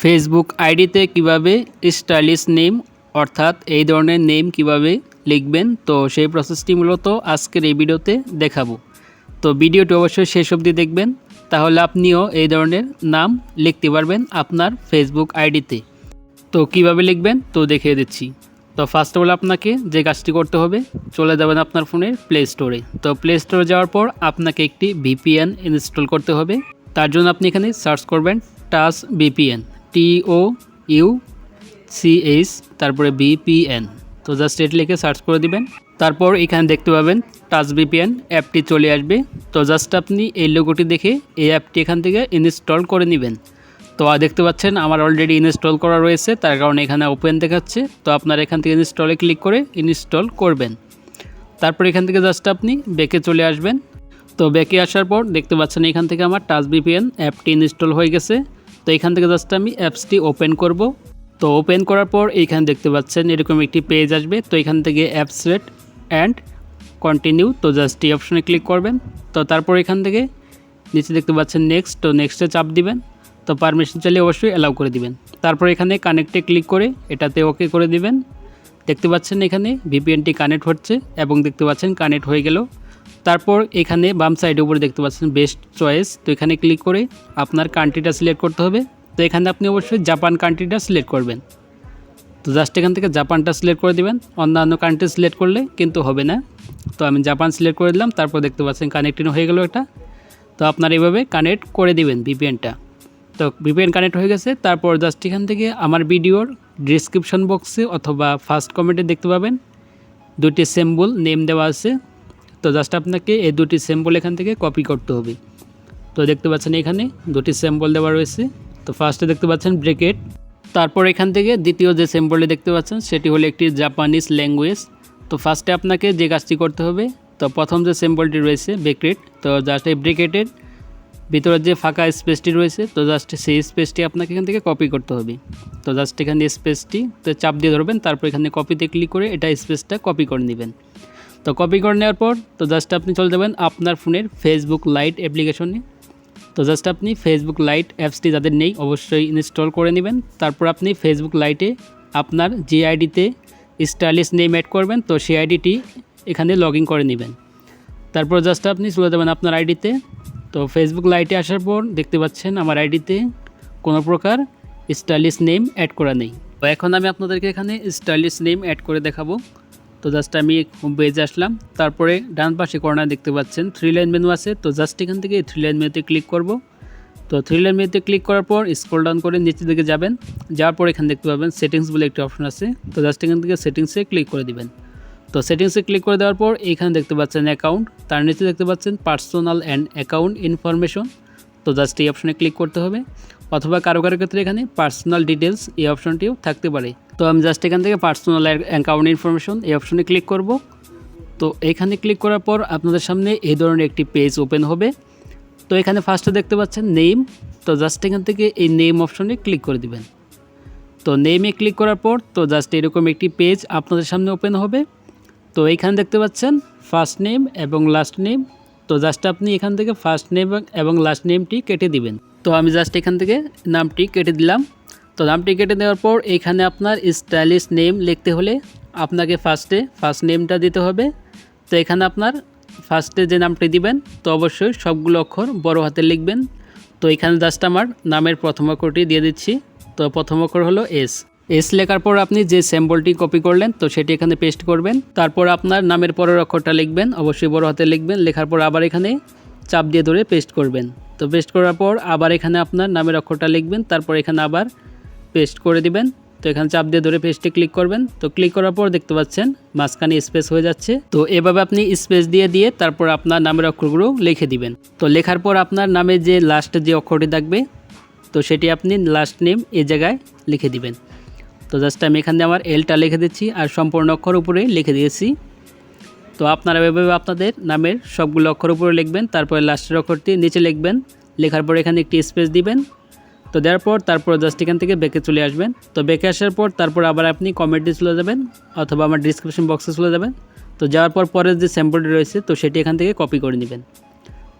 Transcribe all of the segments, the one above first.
Facebook আইডিতে কীভাবে stylish name, অর্থাৎ এই ধরনের নেম কীভাবে লিখবেন? তো সেই প্রসেসটি মূলত আজকের এই ভিডিওতে দেখাবো। তো ভিডিওটি অবশ্যই শেষ অবধি দেখবেন, তাহলে আপনিও এই ধরনের নাম লিখতে পারবেন আপনার ফেসবুক আইডিতে। তো কীভাবে লিখবেন? তো দেখিয়ে দিচ্ছি। তো ফার্স্ট অফ অল আপনাকে যে কাজটি করতে হবে, চলে যাবেন আপনার ফোনের প্লে স্টোরে তো প্লে স্টোরে যাওয়ার পর আপনাকে একটি ভিপিএন ইনস্টল করতে হবে। তার জন্য আপনি এখানে সার্চ করবেন touch VPN T O U C H তারপরে বিপিএন তো জাস্ট এটি লিখে সার্চ করে দিবেন। তারপর এখানে দেখতে পাবেন টাচ ভিপিএন অ্যাপটি চলে আসবে। তো জাস্ট আপনি এই লোগোটি দেখে এই অ্যাপটি এখান থেকে ইনস্টল করে নেবেন। তো দেখতে পাচ্ছেন, আমার অলরেডি ইনস্টল করা রয়েছে, তার কারণে এখানে ওপেন দেখাচ্ছে। তো আপনার এখান থেকে ইনস্টলে ক্লিক করে ইনস্টল করবেন। তারপর এখান থেকে জাস্ট আপনি বেকে চলে আসবেন। তো বেকে আসার পর দেখতে পাচ্ছেন, এখান থেকে আমার টাচ ভিপিএন অ্যাপটি ইনস্টল হয়ে গেছে। তো এখান থেকে জাস্ট আমি অ্যাপসটি ওপেন করব। তো ওপেন করার পর এইখানে দেখতে পাচ্ছেন এরকম একটি পেজ আসবে। তো এখান থেকে অ্যাপস রেট অ্যান্ড কন্টিনিউ তো জাস্ট এই অপশনে ক্লিক করবেন। তো তারপর এখান থেকে নিচে দেখতে পাচ্ছেন নেক্সট তো নেক্সটে চাপ দিবেন। তো পারমিশন চালিয়ে অবশ্যই অ্যালাউ করে দিবেন। তারপর এখানে কানেক্টে ক্লিক করে এটাতে ওকে করে দিবেন। দেখতে পাচ্ছেন এখানে ভিপিএনটি কানেক্ট হচ্ছে এবং দেখতে পাচ্ছেন কানেক্ট হয়ে গেল। তারপর এখানে বাম সাইডে উপরে দেখতে পাচ্ছেন বেস্ট চয়েস তো এখানে ক্লিক করে আপনার কান্ট্রিটা সিলেক্ট করতে হবে। তো এখানে আপনি অবশ্যই জাপান কান্ট্রিটা সিলেক্ট করবেন। তো জাস্ট এখান থেকে জাপানটা সিলেক্ট করে দিবেন। অন্যান্য কান্ট্রি সিলেক্ট করলে কিন্তু হবে না। তো আমি জাপান সিলেক্ট করে দিলাম, তারপর দেখতে পাচ্ছেন কানেক্টিং হয়ে গেল এটা। তো আপনার এইভাবে কানেক্ট করে দিবেন ভিপিএনটা তো ভিপিএন কানেক্ট হয়ে গেছে, তারপর জাস্ট এখান থেকে আমার ভিডিওর ডিসক্রিপশন বক্সে অথবা ফার্স্ট কমেন্টে দেখতে পাবেন। দুটি সিম্বল নেম দেওয়া আছে। তো জাস্ট আপনাকে এই দুটি সিম্বল এখান থেকে কপি করতে হবে। তো দেখতে পাচ্ছেন এখানে দুটি সিম্বল দেওয়া রয়েছে। তো ফার্স্টে দেখতে পাচ্ছেন ব্রেকেট তারপর এখান থেকে দ্বিতীয় যে সিম্বলটি দেখতে পাচ্ছেন, সেটি হলো একটি জাপানিজ ল্যাঙ্গুয়েজ তো ফার্স্টে আপনাকে যে কাজটি করতে হবে, তো প্রথম যে সিম্বলটি রয়েছে ব্রেকেট তো জাস্ট এই ব্রেকেটের ভিতরে যে ফাঁকা স্পেসটি রয়েছে, তো জাস্ট সেই স্পেসটি আপনাকে এখান থেকে কপি করতে হবে। তো জাস্ট এখানে স্পেসটি তো চাপ দিয়ে ধরবেন, তারপর এখানে কপিতে ক্লিক করে এটা স্পেসটা কপি করে নেবেন। তো কপি করে নেওয়ার পর, তো জাস্ট আপনি চলে যাবেন আপনার ফোনের ফেসবুক লাইট অ্যাপ্লিকেশনে তো জাস্ট আপনি ফেসবুক লাইট অ্যাপসটি যাদের নেই, অবশ্যই ইনস্টল করে নেবেন। তারপর আপনি ফেসবুক লাইটে আপনার যে আইডিতে স্টাইলিশ নেম অ্যাড করবেন, তো সেই আইডিটি এখানে লগ ইন করে নেবেন। তারপর জাস্ট আপনি চলে যাবেন আপনার আইডিতে তো। ফেসবুক লাইটে আসার পর দেখতে পাচ্ছেন আমার আইডিতে কোনো প্রকার স্টাইলিশ নেম অ্যাড করা নেই। তো এখন আমি আপনাদেরকে এখানে স্টাইলিশ নেম অ্যাড করে দেখাবো। তো জাস্ট আমি হোম পেজে আসলাম। তারপরে ডান পাশে কর্নার দেখতে পাচ্ছেন থ্রি লাইন মেনু আছে। তো জাস্ট এখান থেকে থ্রি লাইন মেনুতে ক্লিক করব। তো থ্রি লাইন মেনুতে ক্লিক করার পর স্ক্রল ডাউন করে নিচের দিকে যাবেন। যাওয়ার পর এখানে দেখতে পাবেন সেটিংস বলে একটি অপশন আছে। তো জাস্ট এখান থেকে সেটিংসে ক্লিক করে দিবেন। তো সেটিংসে ক্লিক করে দেওয়ার পর এখানে দেখতে পাচ্ছেন অ্যাকাউন্ট তার নিচে দেখতে পাচ্ছেন পার্সোনাল অ্যান্ড অ্যাকাউন্ট ইনফরমেশন তো জাস্ট এই অপশনে ক্লিক করতে হবে। অথবা কারও কারও ক্ষেত্রে এখানে পার্সোনাল ডিটেলস এই অপশনটিও থাকতে পারে। তো আমি জাস্ট এখান থেকে পার্সোনাল অ্যাকাউন্ট ইনফরমেশন এই অপশনে ক্লিক করব। তো এখানে ক্লিক করার পর আপনাদের সামনে এই ধরনের একটি পেজ ওপেন হবে। তো এখানে ফার্স্টে দেখতে পাচ্ছেন নেম তো জাস্ট এখান থেকে এই নেম অপশনে ক্লিক করে দিবেন। তো নেমে ক্লিক করার পর তো জাস্ট এরকম একটি পেজ আপনাদের সামনে ওপেন হবে। তো এইখানে দেখতে পাচ্ছেন ফার্স্ট নেম এবং লাস্ট নেম তো জাস্ট আপনি এখান থেকে ফার্স্ট নেম এবং লাস্ট নেমটি কেটে দিবেন। তো আমি জাস্ট এখান থেকে নামটি কেটে দিলাম। তো নামটি কেটে দেওয়ার পর এখানে আপনার স্টাইলিশ নেম লিখতে হলে আপনাকে ফার্স্টে ফার্স্ট নেমটা দিতে হবে। তো এখানে আপনার ফার্স্টে যে নামটি দিবেন, তো অবশ্যই সবগুলো অক্ষর বড় হাতে লিখবেন। তো এখানে জাস্ট আমার নামের প্রথম অক্ষরটি দিয়ে দিচ্ছি। তো প্রথম অক্ষর হলো এস এস লেখার পর আপনি যে স্যাম্পলটি কপি করলেন, তো সেটি এখানে পেস্ট করবেন। তারপর আপনার নামের পরের অক্ষরটা লিখবেন, অবশ্যই বড় হাতে লিখবেন, লেখার পর আবার এখানে চাপ দিয়ে ধরে পেস্ট করবেন। তো পেস্ট করার পর আবার এখানে আপনার নামের অক্ষরটা লিখবেন, তারপর এখানে আবার পেস্ট করে দিবেন। তো এখানে চাপ দিয়ে ধরে পেস্টে ক্লিক করবেন। তো ক্লিক করার পর দেখতে পাচ্ছেন, মাঝখানে স্পেস হয়ে যাচ্ছে। তো এভাবে আপনি স্পেস দিয়ে দিয়ে তারপর আপনার নামের অক্ষরগুলো লিখে দিবেন। তো লেখার পর আপনার নামে যে লাস্টে যে অক্ষরটি থাকবে, তো সেটি আপনি লাস্ট নেম এই জায়গায় লিখে দিবেন। তো জাস্ট আমি এখানে আমার এলটা লিখে দিচ্ছি আর সম্পূর্ণ অক্ষর উপরে লিখে দিয়েছি। তো আপনারা এভাবে আপনাদের নামের সবগুলো অক্ষর উপরে লিখবেন, তারপরে লাস্টের অক্ষরটি নিচে লিখবেন, লেখার পর এখানে একটি স্পেস দিবেন। তো দেওয়ার পর তারপর জাস্ট এখান থেকে বেঁকে চলে আসবেন। তো বেঁকে আসার পর তারপর আবার আপনি কমেন্টে চলে যাবেন অথবা আমার ডিসক্রিপশন বক্সে চলে যাবেন। তো যাওয়ার পর পরের যে স্যাম্পলটি রয়েছে, তো সেটি এখান থেকে কপি করে নেবেন।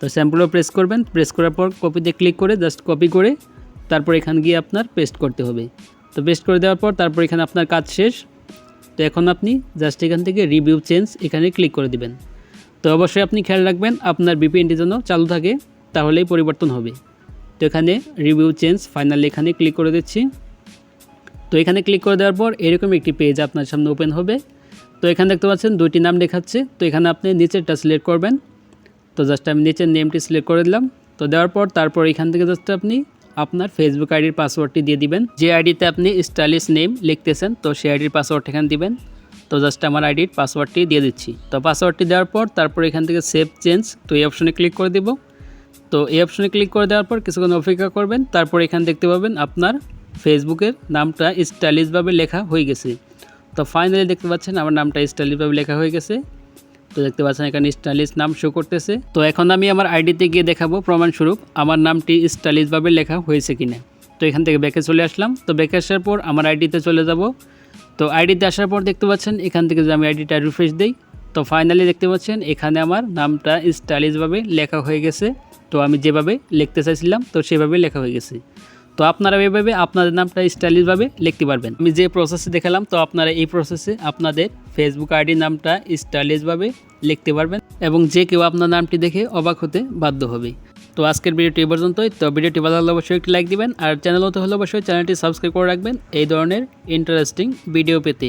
তো স্যাম্পলও প্রেস করবেন প্রেস করার পর কপিতে ক্লিক করে জাস্ট কপি করে তারপর এখানে গিয়ে আপনার পেস্ট করতে হবে। তো পেস্ট করে দেওয়ার পর তারপর এখানে আপনার কাজ শেষ। তো এখন আপনি জাস্ট এখান থেকে রিভিউ চেঞ্জ এখানে ক্লিক করে দিবেন। তো অবশ্যই আপনি খেয়াল রাখবেন, আপনার বিপিএনটি যেন চালু থাকে, তাহলেই পরিবর্তন হবে। তো এখানে রিভিউ চেঞ্জ ফাইনালি এখানে ক্লিক করে দিচ্ছি। তো এখানে ক্লিক করে দেওয়ার পর এরকম একটি পেজ আপনার সামনে ওপেন হবে। তো এখানে দেখতে পাচ্ছেন দুইটি নাম দেখাচ্ছে। তো এখানে আপনি নিচেরটা সিলেক্ট করবেন। তো জাস্ট আমি নিচের নেমটি সিলেক্ট করে দিলাম। তো দেওয়ার পর তারপর এখান থেকে জাস্ট আপনি আপনার ফেসবুক আইডির পাসওয়ার্ডটি দিয়ে দিবেন। যে আইডিতে আপনি স্টাইলিশ নেম লিখতেছেন, তো সেই আইডির পাসওয়ার্ড এখানে দিবেন। তো জাস্ট আমার আইডির পাসওয়ার্ডটি দিয়ে দিচ্ছি। তো পাসওয়ার্ডটি দেওয়ার পর তারপর এখান থেকে সেভ চেঞ্জ তো এই অপশনে ক্লিক করে দিব। তো এই অপশনে ক্লিক করে দেওয়ার পর কিছুক্ষণ অপেক্ষা করবেন, তারপর এখানে দেখতে পাবেন আপনার ফেসবুকের নামটা স্টাইলিশভাবে লেখা হয়ে গেছে। তো ফাইনালি দেখতে পাচ্ছেন আমার নামটা স্টাইলিশভাবে লেখা হয়ে গেছে। তো দেখতে পাচ্ছেন, এখানে স্টাইলিশ নাম শো করতেছে। তো এখন আমি আমার আইডিতে গিয়ে দেখাবো প্রমাণস্বরূপ আমার নামটি স্টাইলিশভাবে লেখা হয়েছে কিনা। তো এখান থেকে ব্যাকে চলে আসলাম। তো ব্যাকে আসার পর আমার আইডিতে চলে যাব। তো আইডিতে আসার পর দেখতে পাচ্ছেন, এখান থেকে যে আমি আইডিটা রিফ্রেশ দিই, তো ফাইনালি দেখতে পাচ্ছেন, এখানে আমার নামটা স্টাইলিশভাবে লেখা হয়ে গেছে। তো আমি যেভাবে লিখতে চাইছিলাম, তো সেভাবে লেখা হয়ে গেছে। তো আপনারা এভাবে আপনাদের নামটা স্টাইলিশভাবে লিখতে পারবেন। আমি যে প্রসেসে দেখালাম, তো আপনারা এই প্রসেসে আপনাদের ফেসবুক আইডি নামটা স্টাইলিশভাবে লিখতে পারবেন এবং যে কেউ আপনার নামটি দেখে অবাক হতে বাধ্য হবে। তো আজকের ভিডিওটি এই পর্যন্তই। তো ভিডিওটি ভালো লাগলে অবশ্যই একটি লাইক দিবেন আর চ্যানেল হতে হলে অবশ্যই চ্যানেলটি সাবস্ক্রাইব করে রাখবেন। এই ধরনের ইন্টারেস্টিং ভিডিও পেতে।